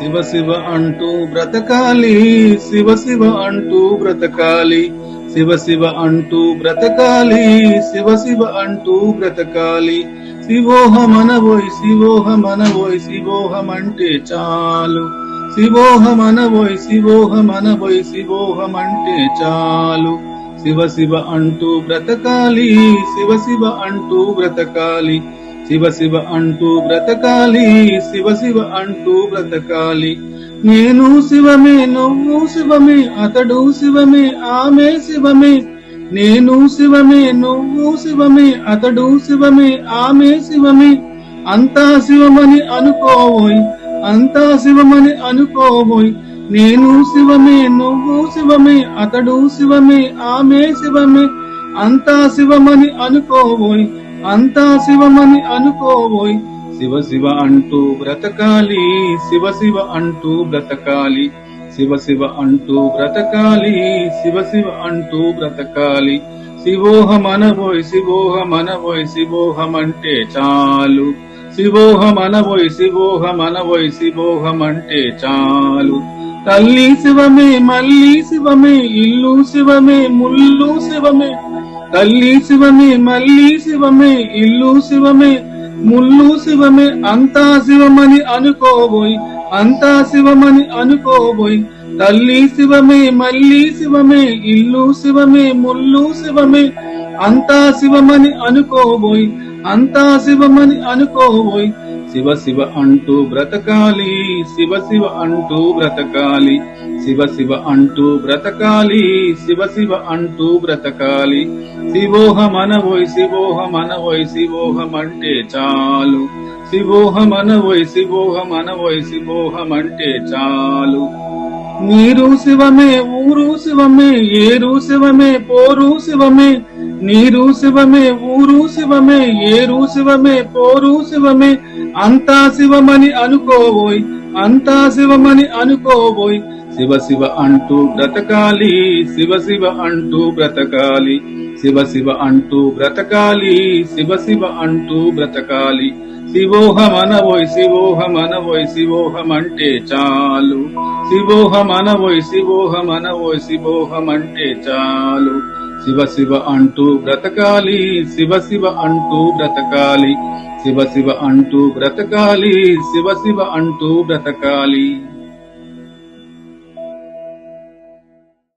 శివ శివ అంటూ బ్రతకాలి శివ శివ అంటూ బ్రతకాలి శివ శివ అంటూ బ్రతకాలి శివ శివ అంటూ బ్రతకాలి. శివోహమనవోయ్ శివోహమనవోయ్ శివోహమంటే చాలు. శివోహమనవోయ్ శివోహమనవోయ్ శివోహమంటే చాలు. శివ శివ అంటూ బ్రతకాలి శివ శివ అంటూ బ్రతకాలి. శివ శివ అంటూ బ్రతకాలి శివ శివ అంటూ బ్రతకాలి. నేను శివమే నువ్వు శివమే అతడు శివమే ఆమె శివమే. నేను శివమే నువ్వు శివమే అతడు శివమే ఆమె శివమే. అంతా శివమని అనుకోబోయ్ అంతా శివమని అనుకోబోయ్ నేను శివమే నువ్వు శివమే అతడు శివమే ఆమె శివమే. అంతా శివమని అనుకోబోయ్ అంతా శివమని అనుకోవోయ్. శివ శివ అంటూ బ్రతకాలి శివ శివ అంటూ బ్రతకాలి శివ శివ అంటూ బ్రతకాలి శివ శివ అంటూ బ్రతకాలి. శివోహమనబోయ్ శివోహమనబోయ్ శివోహమంటే చాలు. శివోహమనబోయ్ శివోహమనబోయ్ శివోహమంటే చాలు. తల్లి శివమే మల్లి శివమే ఇల్లు శివమే ముల్లు శివమే తల్లి శివమే మళ్ళీ శివమే ఇల్లు శివమే ముళ్ళు శివమే అంతా శివమని అనుకోబోయి అంతా శివమని అనుకోబోయి. తల్లి శివమే మళ్ళీ శివమే ఇల్లు శివమే ముళ్ళు శివమే అంతా శివమని అనుకోబోయి అంతా శివమని అనుకోబోయి. శివ శివ అంటూ బ్రతకాలి శివ శివ అంటూ బ్రతకాలి శివ శివ అంటూ బ్రతకాలి శివ శివ అంటూ బ్రతకాలి. శివోహ మనవోయ్ శివోహ మనవోయ్ శివోహమంటే చాలు. శివోహ మనవోయ్ శివోహ మనవోయ్ శివోహమంటే చాలు. నీరు శివమే ఊరు శివమే ఏరు శివమే పోరు శివమే నీరు శివమే ఊరు శివమే ఏరు శివమే పోరు శివమే అంతా శివమని అనుకోబోయ్ అంతా శివమని అనుకోబోయ్. శివ శివ అంటూ బ్రతకాలి శివ శివ అంటూ బ్రతకాలి శివ శివ అంటూ బ్రతకాలి శివ శివ అంటూ బ్రతకాలి. శివోహమనవోయ్ శివోహమనవోయ్ శివోహమంటే చాలు. శివోహమనవోయ్ శివోహమనవోయ్ శివోహమంటే చాలు. శివ శివ అంటూ బ్రతకాలి శివ శివ అంటూ బ్రతకాలి. శివ శివ అంటూ బ్రతకాలి శివ శివ అంటూ బ్రతకాలి.